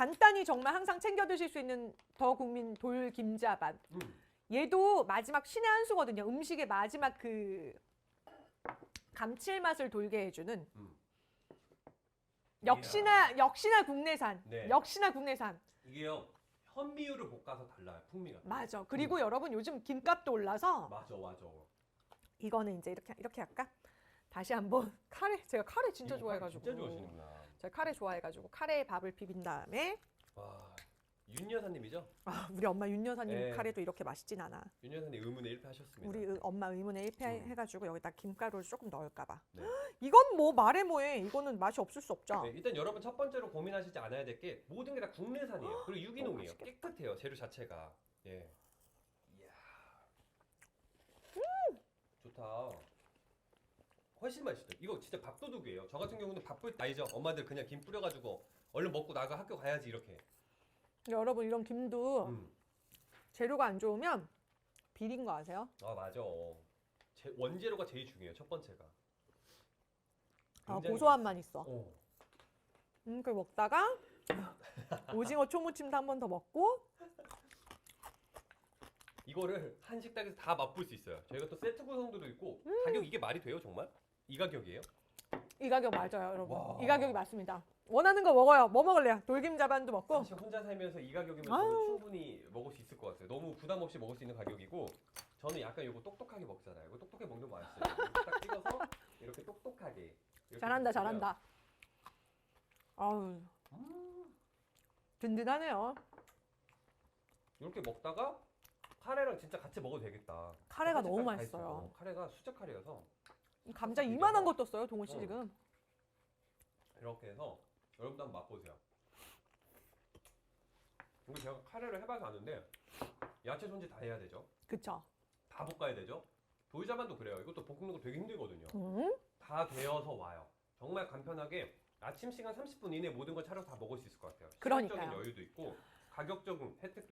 간단히 정말 항상 챙겨 드실 수 있는 더 국민 돌 김자반. 음. 얘도 마지막 신의 한 수거든요. 음식의 마지막 그 감칠맛을 돌게 해주는 음. 역시나 역시나 국내산. 네. 역시나 국내산. 이게요 현미유를 볶아서 달라요 풍미가. 맞아. 그리고 여러분 요즘 김값도 올라서 맞아 맞아. 이거는 이제 이렇게 이렇게 할까? 다시 한번 카레 제가 카레 진짜 좋아해가지고 진짜 좋아하시는구나. 제가 카레 좋아해가지고 카레에 밥을 비빈 다음에 와, 윤 여사님이죠? 아, 우리 엄마 윤 여사님 네. 카레도 이렇게 맛있진 않아. 윤 여사님 의문의 1패 하셨습니다. 우리 의- 엄마 의문에 1패 음. 해가지고 여기다 김가루를 조금 넣을까봐. 네. 이건 뭐 말해 뭐해. 이거는 맛이 없을 수 없죠. 네, 일단 여러분 첫 번째로 고민하시지 않아야 될 게 모든 게 다 국내산이에요. 그리고 유기농이에요. 맛있겠다. 깨끗해요. 재료 자체가. 예. 이야. 좋다. 훨씬 맛있다. 이거 진짜 밥도둑이에요. 저 같은 경우는 바쁠 때 알죠? 엄마들 그냥 김 뿌려가지고 얼른 먹고 나가 학교 가야지 이렇게. 여러분 이런 김도 음. 재료가 안 좋으면 비린 거 아세요? 아 맞아. 제, 원재료가 제일 중요해요. 첫 번째가. 아, 굉장히 고소함만 있어. 어. 음, 그 먹다가 오징어 초무침도 한 번 더 먹고 이거를 한 식당에서 다 맛볼 수 있어요. 저희가 또 세트 구성도도 있고 음. 가격 이게 말이 돼요 정말? 이 가격이에요? 이 가격 맞아요, 여러분. 와. 이 가격이 맞습니다. 원하는 거 먹어요. 뭐 먹을래요? 돌김 자반도 먹고 사실 혼자 살면서 이 가격이면. 저는 충분히 먹을 수 있을 것 같아요. 너무 부담 없이 먹을 수 있는 가격이고 저는 약간 이거 똑똑하게 먹잖아요. 이거 똑똑하게 먹는 거 맛있어요. 딱 찍어서 이렇게 똑똑하게. 이렇게 잘한다, 잘한다. 아우 음, 든든하네요. 이렇게 먹다가 카레랑 진짜 같이 먹어도 되겠다. 카레가 너무 다 맛있어요. 있어요. 카레가 수제 카레여서 감자 이만한 거 떴어요, 동훈 씨 어. 지금. 이렇게 해서 여러분도 한번 맛보세요. 이거 제가 카레를 해봐서 아는데 야채 손질 다 해야 되죠. 그쵸? 다 볶아야 되죠. 돌자반도 그래요. 이것도 볶는 거 되게 힘들거든요. 음? 다 되어서 와요. 정말 간편하게 아침 시간 30분 이내 모든 걸 차려서 다 먹을 수 있을 것 같아요. 그러니까요. 시간적인 여유도 있고 가격적인 혜택도